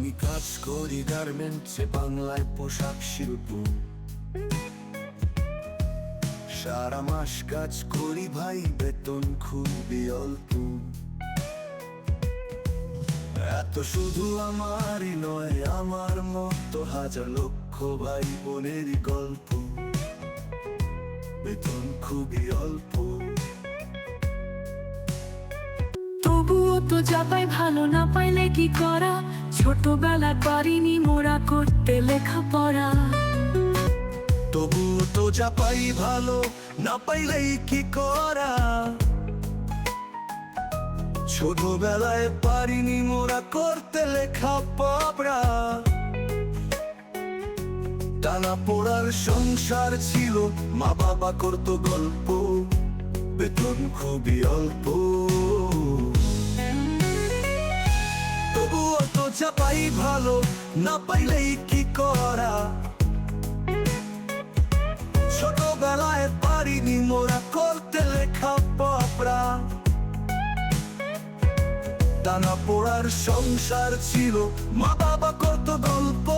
আমি কাজ করি গার্মেন্টসে বাংলায় পোশাক শিল্প। সারা মাস কাজ করি ভাই, বেতন খুবই অল্প। এত শুধু আমারই নয়, আমার মতো হাজার লক্ষ ভাই বোনেরই গল্প। বেতন খুবই অল্প। তবুও তো যাপাই ভালো না পাইলে কি করা? ছোটবেলা পারিনি মোরা করতে লেখাপড়া। তবু তো যা পাই ভালো, না পাইলেই কি করা? ছোটবেলায় পারিনি মোরা করতে লেখা পাবরা টানা পড়ার সংসার ছিল, মা বাবা করতো গল্প, বেতন খুবই অল্প। যা পাই ভালো, না পাইলেই কি করা? ছোটবেলায় পারিনি মোরা করতে লেখা পাপড়া টানা পড়ার সংসার ছিল, মা বাবা কত গল্প,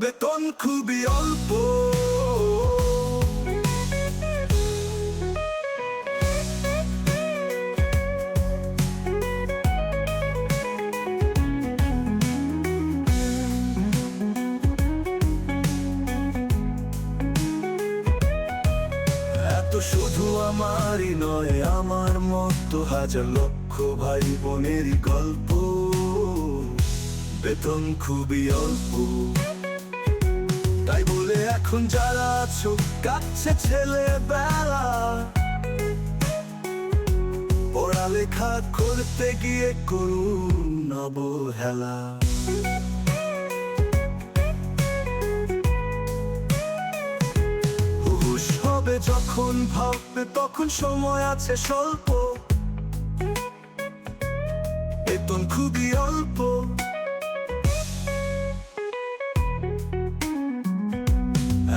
বেতন খুবই অল্প। এত শুধু আমারই নয়, আমার মতো হাজার লক্ষ ভাই বোনেরই গল্প। বেতন খুবই অল্প। তাই বলে এখন যারা আছো কাছে ছেলে বেলা পড়ালেখা করতে গিয়ে করুন নবহেলা যখন ভাববে, তখন সময় আছে স্বল্প। বেতন খুবই অল্প।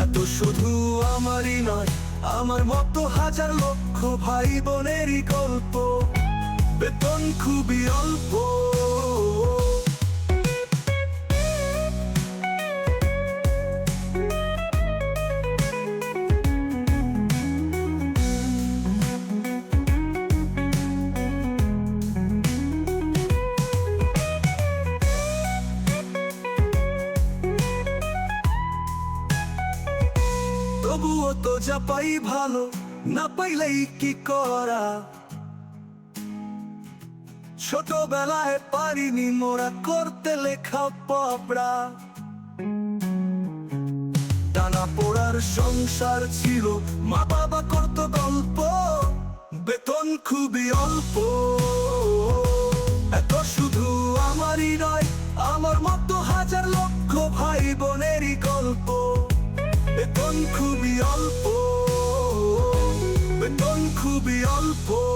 এত শুধু আমারই নয়, আমার মতো হাজার লক্ষ ভাই বোনেরই গল্প। বেতন খুবই অল্প। তবুও তো যা পাই ভালো, না পাইলেই কি করা? ছোটবেলায় পারিনি মোরা করতে লেখা পাপড়া। টানা পড়ার সংসার ছিল, মা বাবা করতো গল্প, বেতন খুবই অল্প। এত শুধু আমারই নয়, আমার মতো হাজার লক্ষ ভাই বোনেরই গল্প। বেতন খুবই অল্প বেতন খুবই অল্প।